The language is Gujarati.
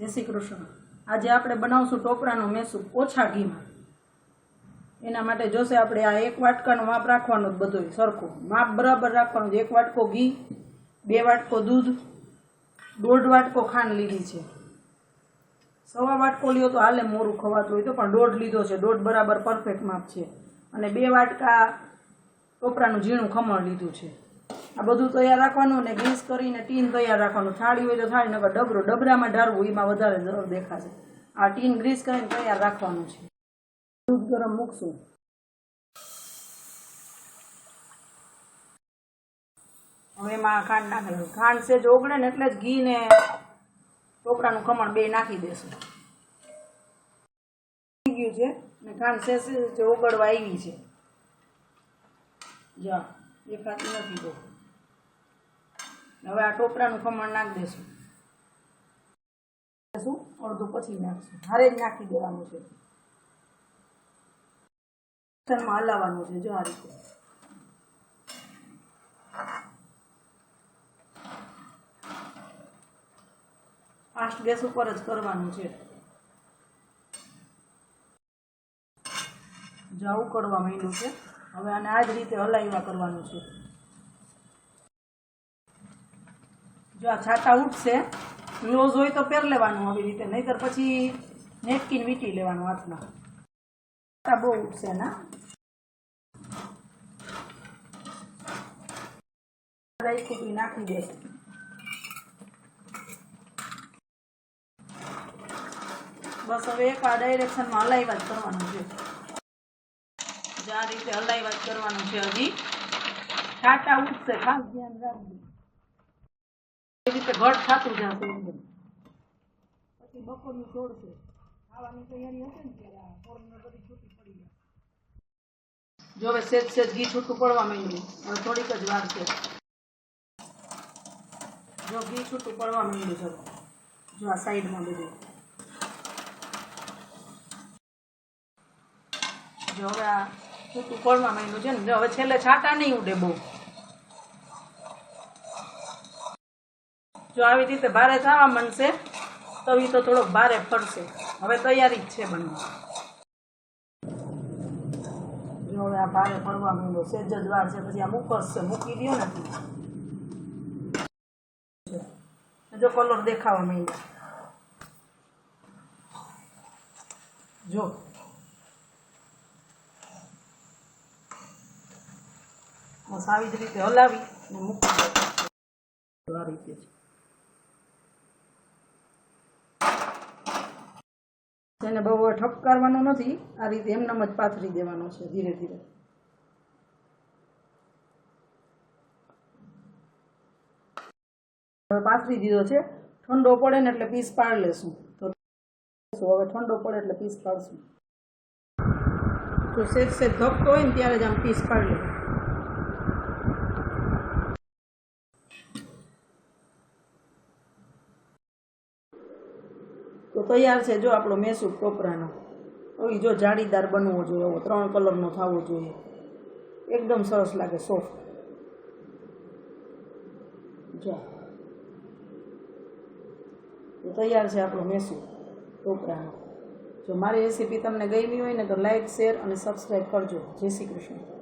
જય શ્રી કૃષ્ણ. આજે આપણે બનાવશું ટોપરાનું મેસું ઓછા ઘીમાં. એના માટે જોશે આપણે આ એક વાટકાનું માપ રાખવાનું જ બધું સરખું. માપ બરાબર રાખવાનું એક વાટકો ઘી, બે વાટકો દૂધ, દોઢ વાટકો ખાંડ લીધી છે. સવા વાટકો લ્યો તો હાલે મોરું ખવાતું હોય તો, પણ દોઢ લીધો છે. દોઢ બરાબર પરફેક્ટ માપ છે. અને બે વાટકા ટોપરાનું ઝીણું ખમણ લીધું છે. આ બધું તૈયાર રાખવાનું ને ગ્રીસ કરીને ટીન તૈયાર રાખવાનું. થાળી હોય તો થાળી, નકર ડબરો. ડબરામાં ઢારવું એમાં વધારે જરૂર દેખાશે. આ ટીન ગ્રીસ કરીને તૈયાર રાખવાનું છે. દૂધ ગરમ મૂકશું. હવે એમાં ખાંડ નાખેલું. ખાંડ સેજ ઓગળે ને એટલે જ ઘી ને ટોપરાનું ખમણ બે નાખી દેશું. થઈ ગયું છે. ને ખાંડ સેજ ઓગળવા આવી છે. જા દેખાતી નથી બહુ હવે આ ટોપરાનું ખમણ નાખી દેશું. શું? અડધું પછી નાખશું. હારે જ નાખી દેવાનું છે. હલાવવાનું છે, જો આ રીતે. ફાસ્ટ ગેસ ઉપર જ કરવાનું છે. જાવું કરવા માંડ્યું છે. હવે આને આ જ રીતે હલાવ્યા કરવાનું છે. જો આ છાટા ઉઠશે ક્લોઝ હોય તો પહેર લેવાનું આવી રીતે, નહીતર પછી નેપકિન વીટી લેવાનું હાથમાં. છાતા બહુ ઉઠશે ના? નાખી દે. બસ હવે એક આ ડાયરેક્શનમાં હલાવ્યા જ કરવાનું છે. આ રીતે હલાવ્યા કરવાનું છે હજી. છાટા ઉઠશે, ખાસ ધ્યાન રાખજો. એ રીતે ઘટ થતું જશે પછી બપોરનું છોડશે ખાવાની તૈયારી હશે ને ત્યારે ફોરનર બધી છૂટી પડી જાય જો હવે સેજ સેજ ઘી છૂટું પડવા માંડ્યું. હવે થોડીક જ વાર છે. જો ઘી છૂટું પડવા માંડ્યું છે જો આ સાઈડમાં બધું. જો હવે આ છૂટું પડવા માંડ્યું છે ને જો હવે છેલ્લે છાટા નહીં ઉડે બહુ. જો આવી રીતે ભારે થવા માંડશે તવી તો થોડોક ભારે ફરશે હવે તૈયારી જ છે બનવા. જો હવે આ ભારે ફરવા માંડ્યો, સેજ જ વાર છે, પછી આ મૂકશે મૂકી દો ને જો કલર દેખાવા માંડ્યો. જો. બસ આવી જ રીતે હલાવી મૂકી દો આ રીતે જ. તેને બહુ ઠપકારવાનો નથી. આ રીતે એમનામ જ પાથરી દેવાનો છે ધીરે ધીરે. હવે પાથરી દીધો છે. ઠંડો પડે ને એટલે પીસ પાડી લેશું. તો હવે ઠંડો પડે એટલે પીસ પાડશું. તો સેજ સેજ ધપતો હોય ને ત્યારે જ આમ પીસ પાડી લેવું તો તૈયાર છે જો આપણો મેસૂબ ટોપરાનો હવે જો જાળીદાર બનવો જોઈએ, એવો ત્રણ કલરનો થવો જોઈએ. એકદમ સરસ લાગે, સોફ્ટ. જો. તૈયાર છે આપણો મેસૂબ ટોપરાનો જો મારી રેસીપી તમને ગમી હોય ને તો લાઈક, શેર અને સબસ્ક્રાઈબ કરજો. જય શ્રી કૃષ્ણ.